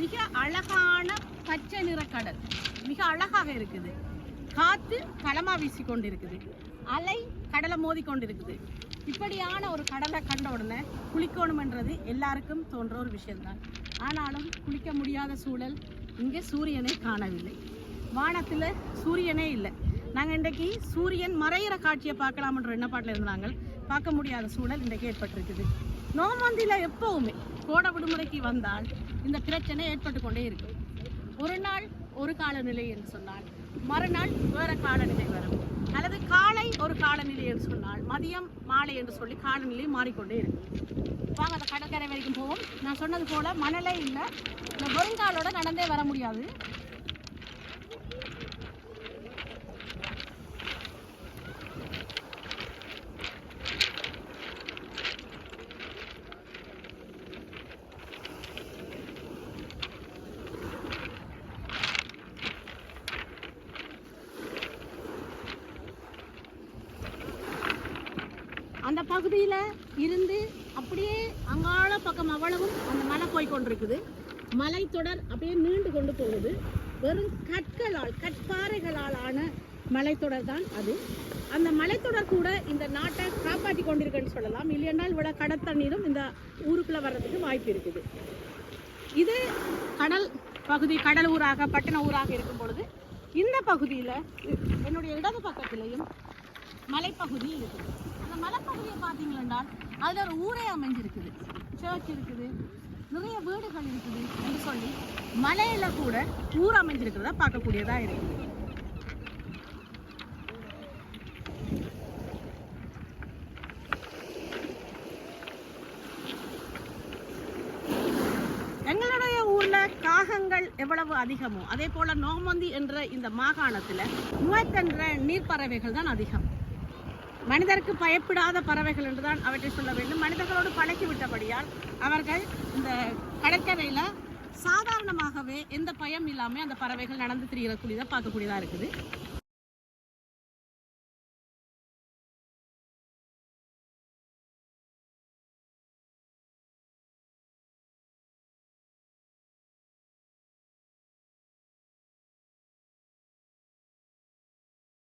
மிக அழகான பச்சை நிற கடல். மிக அழகாக இருக்குது. காற்று களமாக வீசி கொண்டிருக்குது. அலை கடலை மோதி கொண்டிருக்குது. இப்படியான ஒரு கடலை கண்ட உடனே குளிக்கணுமென்றது எல்லாருக்கும் தோன்ற ஒரு விஷயம்தான். ஆனாலும் குளிக்க முடியாத சூழல் இங்கே சூரியனை காணவில்லை. வானத்தில் சூரியனே இல்லை. நாங்கள் இன்றைக்கு சூரியன் மறையிற காட்சியை பார்க்கலாம்ன்ற எண்ணப்பாட்டில் இருந்தாங்க பார்க்க முடியாத சூழல் இன்றைக்கு ஏற்பட்டிருக்குது. நோமந்தியில் எப்போவுமே கோடை விடுமுறைக்கு வந்தால் இந்த பிரச்சனை ஏற்பட்டு கொண்டே இருக்கு. ஒரு நாள் ஒரு காலநிலை என்று சொன்னால் மறுநாள் வேற காலநிலை வரும். அல்லது காலை ஒரு காலநிலை என்று சொன்னால் மதியம் மாலை என்று சொல்லி காலநிலை மாறிக்கொண்டே இருக்கு. வாங்க அந்த கடற்கரை வரைக்கும் போவோம். நான் சொன்னது போல மணலே இல்லை. இந்த வெறுங்காலோட நடந்தே வர முடியாது. அந்த பகுதியில் இருந்து அப்படியே அங்காள பக்கம் அவ்வளவும் அந்த மலை போய் கொண்டிருக்குது மலைத்தொடர் அப்படியே நீண்டு கொண்டு போகுது. வெறும் கற்களால் கற்பாறைகளால் ஆன மலைத்தொடர் தான் அது. அந்த மலைத்தொடர் கூட இந்த நாட்டை காப்பாற்றி கொண்டிருக்குன்னு சொல்லலாம். இல்லையென்றால் கடல் கடத்தண்ணீரும் இந்த ஊருக்குள்ளே வர்றதுக்கு வாய்ப்பு இருக்குது. இது கடல் பகுதி கடல் ஊராக பட்டண ஊராக இருக்கும் பொழுது இந்த பகுதியில் என்னுடைய இடது பக்கத்திலையும் மலைப்பகுதி இருக்குது. அந்த மலைப்பகுதியை பார்த்தீங்கன்னா அதில் ஒரு ஊரே அமைஞ்சிருக்குது. சர்ச் இருக்குது. நிறைய வீடுகள் இருக்குது என்று சொல்லி மலையில் கூட ஊர் அமைஞ்சிருக்கிறத பார்க்கக்கூடியதா இருக்குது. எங்களுடைய ஊர்ல காகங்கள் எவ்வளவு அதிகமோ அதே போல நோமந்தி என்ற இந்த மாகாணத்துல முவத்தென்ற நீர்ப்பறவைகள் தான் அதிகம். மனிதருக்கு பயப்படாத பறவைகள் என்றுதான் அவற்றை சொல்ல வேண்டும். மனிதர்களோடு பழக்கி விட்டபடியால் அவர்கள் இந்த கடற்கரையில சாதாரணமாகவே எந்த பயம் இல்லாமல் அந்த பறவைகள் நடந்து திரிகிறக்கூடியதாக பார்க்கக்கூடியதா இருக்குது.